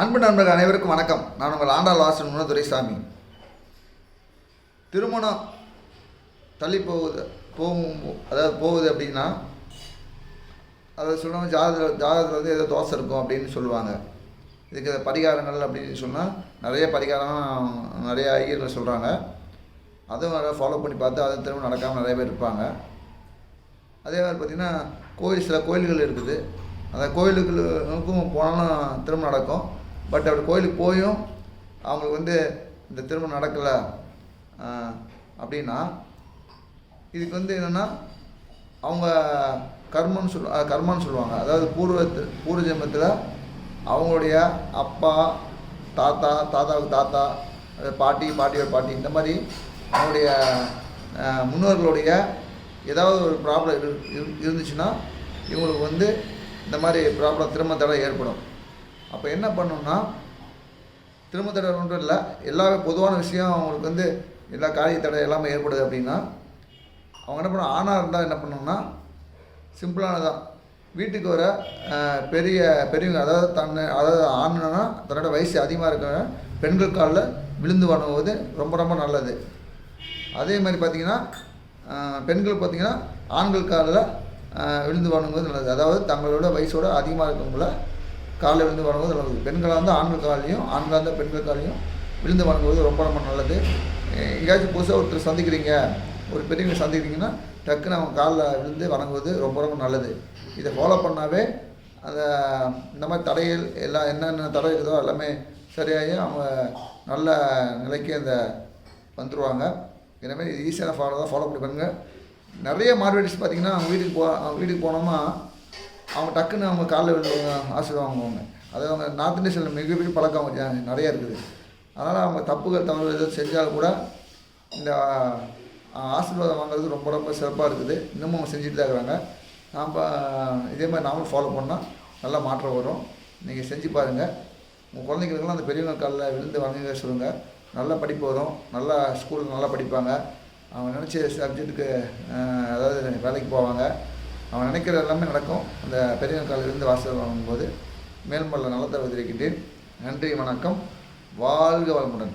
அன்பு நண்பர்கள் அனைவருக்கும் வணக்கம். நான் உங்கள் ஆண்டாள் வாசன் முனதுரை சாமி திருமணம் தள்ளி போகுது போகும் அதாவது போகுது அப்படின்னா அதை சொல்லுவாங்க ஜாதகத்தில் ஜாதகத்தில் வந்து ஏதோ தோசை இருக்கும் அப்படின்னு சொல்லுவாங்க. இதுக்கு பரிகாரங்கள் அப்படின்னு சொன்னால் நிறைய பரிகாரம் நிறைய ஐயர்கள் சொல்கிறாங்க அதுவும் நல்லா ஃபாலோ பண்ணி பார்த்து அது திரும்ப நடக்காமல் நிறைய பேர் இருப்பாங்க. அதே மாதிரி பார்த்திங்கன்னா கோயில் சில கோயில்கள் இருக்குது. அந்த கோயிலுக்கும் போனாலும் திருமணம் நடக்கும். பட் அப்படி கோயிலுக்கு போயும் அவங்களுக்கு வந்து இந்த திருமணம் நடக்கலை அப்படின்னா இதுக்கு வந்து என்னென்னா அவங்க கர்மன்னு சொல் கர்மன்னு சொல்லுவாங்க. அதாவது பூர்வ பூர்வ ஜென்மத்தில் அவங்களுடைய அப்பா தாத்தா தாத்தாவுக்கு தாத்தா பாட்டி பாட்டியோட பாட்டி இந்த மாதிரி அவங்களுடைய முன்னோர்களுடைய ஏதாவது ஒரு ப்ராப்ளம் இரு இரு- இருந்துச்சுன்னா இவங்களுக்கு வந்து இந்த மாதிரி ப்ராப்ளம் திரும்ப தடை ஏற்படும். அப்போ என்ன பண்ணணும்னா திரும்ப தடவை ஒன்றும் இல்லை எல்லா பொதுவான விஷயம் அவங்களுக்கு வந்து எல்லா காரிய தடை எல்லாமே ஏற்படுது அப்படின்னா அவங்க என்ன பண்ண ஆணாக இருந்தால் என்ன பண்ணணும்னா சிம்பிளானதான் வீட்டுக்கு வர பெரிய பெரியவங்க அதாவது தன்னை அதாவது ஆணுன்னா தன்னோட வயசு அதிகமாக இருக்கிற பெண்கள் காலில் விழுந்து வணங்குவது ரொம்ப ரொம்ப நல்லது. அதே மாதிரி பார்த்தீங்கன்னா பெண்கள் பார்த்தீங்கன்னா ஆண்கள் காலில் விழுந்து வணங்குவது நல்லது. அதாவது தங்களோட வயசோட அதிகமாக இருக்கவங்கள காலில் விழுந்து வணங்குவது நல்லது பெண்களாக இருந்தால் ஆண்கள் காலையும் ஆண்களாக இருந்தால் பெண்கள் காலையும் விழுந்து வணங்குவது ரொம்ப ரொம்ப நல்லது. எங்கேயாச்சும் புதுசாக ஒருத்தர் சந்திக்கிறீங்க ஒரு பெரியவங்க சந்திக்கிறீங்கன்னா டக்குன்னு அவங்க காலில் விழுந்து வணங்குவது ரொம்ப ரொம்ப நல்லது. இதை ஃபாலோ பண்ணாவே அந்த இந்த மாதிரி தடைகள் எல்லாம் என்னென்ன தடை இருக்குதோ எல்லாமே சரியாகி அவங்க நல்ல நிலைக்கு அந்த வந்துடுவாங்க இனிமேல் இது ஈஸியான ஃபாலோ தான் ஃபாலோ பண்ணி பாருங்க. நிறைய மார்வெடிஸ் பார்த்தீங்கன்னா அவங்க வீட்டுக்கு போ அவங்க வீட்டுக்கு போனோமா அவங்க டக்குன்னு அவங்க காலில் விழுந்து ஆசீர்வாதம் வாங்குவாங்க. அது அவங்க நார்த் சில மிகப்பெரிய பழக்கம் அவங்க நிறைய இருக்குது. அதனால் அவங்க தப்புகள் தவறு எதாவது செஞ்சால் கூட இந்த ஆசீர்வாதம் வாங்குறது ரொம்ப ரொம்ப சிறப்பாக இருக்குது. இன்னமும் அவங்க செஞ்சுட்டு தான் இருக்கிறாங்க நாம் இதே மாதிரி நாமளும் ஃபாலோ பண்ணால் நல்ல மாற்றம் வரும். நீங்கள் செஞ்சு பாருங்கள் உங்கள் குழந்தைங்களுக்கெல்லாம் அந்த பெரியவங்க காலில் விழுந்து வணங்க சொல்லுங்கள் நல்லா படிப்பு வரும். நல்லா ஸ்கூலில் நல்லா படிப்பாங்க. அவங்க நினச்ச சப்ஜெக்ட்டுக்கு அதாவது வேலைக்கு போவாங்க. அவன் நினைக்கிற எல்லாமே நடக்கும். அந்த பெரிய காலில் இருந்து வாசல் வாங்கும்போது மேல்மல்ல நலத்தை விதிக்கின்றேன் நன்றி வணக்கம். வாழ்க வளமுடன்.